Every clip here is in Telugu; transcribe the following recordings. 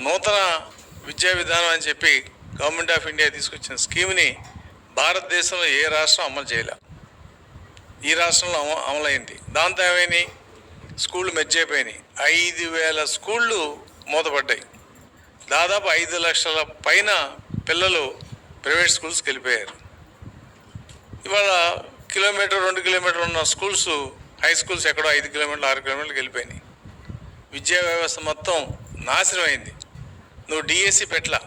నూతన విద్యా విధానం అని చెప్పి గవర్నమెంట్ ఆఫ్ ఇండియా తీసుకొచ్చిన స్కీమ్ని భారతదేశంలో ఏ రాష్ట్రం అమలు చేయలే. ఈ రాష్ట్రంలో అమ అమలైంది. దాంతో ఏమైనాయి స్కూళ్ళు మెచ్చైపోయినాయి. ఐదు వేల స్కూళ్ళు మూతపడ్డాయి. దాదాపు ఐదు లక్షల పైన పిల్లలు ప్రైవేట్ స్కూల్స్కి వెళ్ళిపోయారు. ఇవాళ కిలోమీటర్ రెండు కిలోమీటర్లు ఉన్న స్కూల్స్ హై స్కూల్స్ ఎక్కడో ఐదు కిలోమీటర్లు ఆరు కిలోమీటర్లకు వెళ్ళిపోయినాయి. విద్యా వ్యవస్థ మొత్తం నాశనం అయింది నువ్వు డిఎస్సి పెట్టలా.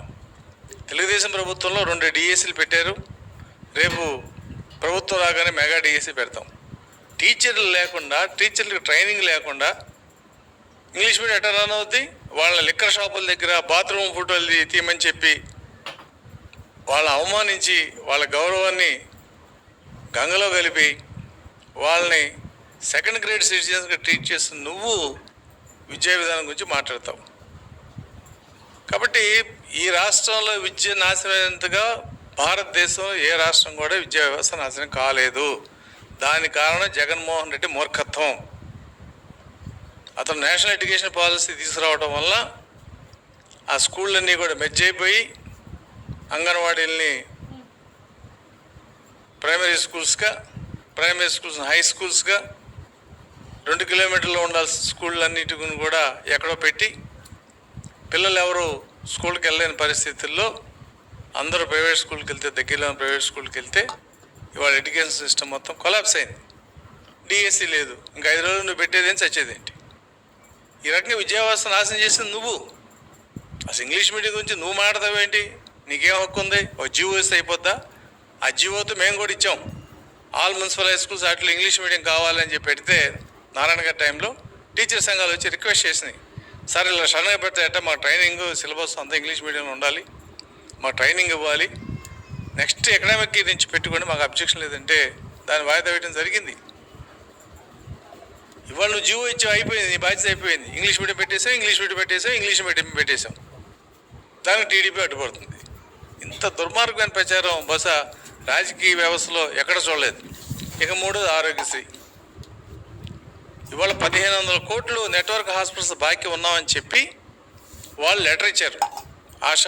తెలుగుదేశం ప్రభుత్వంలో రెండు డిఎస్సీలు పెట్టారు. రేపు ప్రభుత్వం రాగానే మెగా డిఎస్సి పెడతాం. టీచర్లు లేకుండా టీచర్లకు ట్రైనింగ్ లేకుండా ఇంగ్లీష్ మీడియం ఎట్లా రన్ అవుద్ది? వాళ్ళ లిక్కర్ షాపుల దగ్గర బాత్రూమ్ ఫోటోలు తీయమని చెప్పి వాళ్ళ అవమానించి వాళ్ళ గౌరవాన్ని గంగలో కలిపి వాళ్ళని సెకండ్ గ్రేడ్ సిటిజన్స్గా ట్రీట్ చేస్తున్న నువ్వు విద్యా విధానం గురించి మాట్లాడతావు. కాబట్టి ఈ రాష్ట్రంలో విద్య నాశనమైనంతగా భారతదేశం ఏ రాష్ట్రం కూడా విద్యా వ్యవస్థ నాశనం కాలేదు. దాని కారణం జగన్మోహన్ రెడ్డి మూర్ఖత్వం. అతను నేషనల్ ఎడ్యుకేషన్ పాలసీ తీసుకురావడం వల్ల ఆ స్కూళ్ళన్నీ కూడా మెజ్జైపోయి అంగన్వాడీల్ని ప్రైమరీ స్కూల్స్గా ప్రైమరీ స్కూల్స్ హై స్కూల్స్గా రెండు కిలోమీటర్లు ఉండాల్సిన స్కూళ్ళన్నిటిని కూడా ఎక్కడో పెట్టి పిల్లలు ఎవరు స్కూల్కి వెళ్ళలేని పరిస్థితుల్లో అందరూ ప్రైవేట్ స్కూల్కి వెళ్తే దగ్గరలో ఉన్న ప్రైవేట్ స్కూల్కి వెళ్తే ఇవాళ ఎడ్యుకేషన్ సిస్టమ్ మొత్తం కొలాప్స్ అయింది. డిఎస్సి లేదు. ఇంకా ఐదు రోజులు నువ్వు పెట్టేదేం చచ్చేదేంటి ఈ రకంగా విద్యావ్యవస్థ నాశనం చేసింది నువ్వు. అసలు ఇంగ్లీష్ మీడియం గురించి నువ్వు మాట్లాడతావేంటి నీకేం హక్కు ఉంది? ఒక జీవో ఇస్తే అయిపోద్దా? ఆ జీవోతో మేము కూడా ఇచ్చాం. ఆల్ మున్సిపల్ హై స్కూల్స్ అట్లా ఇంగ్లీష్ మీడియం కావాలని చెప్పి పెడితే నారాయణ గారి టైంలో టీచర్ సంఘాలు వచ్చి రిక్వెస్ట్ చేసినాయి. సార్ ఇలా సడన్గా పెడితే అంటే మా ట్రైనింగ్ సిలబస్ అంతా ఇంగ్లీష్ మీడియంలో ఉండాలి. మా ట్రైనింగ్ ఇవ్వాలి. నెక్స్ట్ ఎకనామిక్ నుంచి పెట్టుకొని మాకు అబ్జెక్షన్ లేదంటే దాన్ని వాయిదా వేయడం జరిగింది. ఇవాళ నువ్వు జీవో ఇచ్చి అయిపోయింది నీ బాధ్యత అయిపోయింది. ఇంగ్లీష్ మీడియం పెట్టేసాం ఇంగ్లీష్ మీడియం పెట్టేసాం ఇంగ్లీష్ మీడియం పెట్టేసాం దానికి టీడీపీ అడ్డుపడుతుంది. ఇంత దుర్మార్గమైన ప్రచారం బహుశా రాజకీయ వ్యవస్థలో ఎక్కడ చూడలేదు. ఇక మూడోది ఆరోగ్యశ్రీ. ఇవాళ పదిహేను వందల కోట్లు నెట్వర్క్ హాస్పిటల్స్ బాకీ ఉన్నామని చెప్పి వాళ్ళు లెటర్ ఇచ్చారు. ఆశ.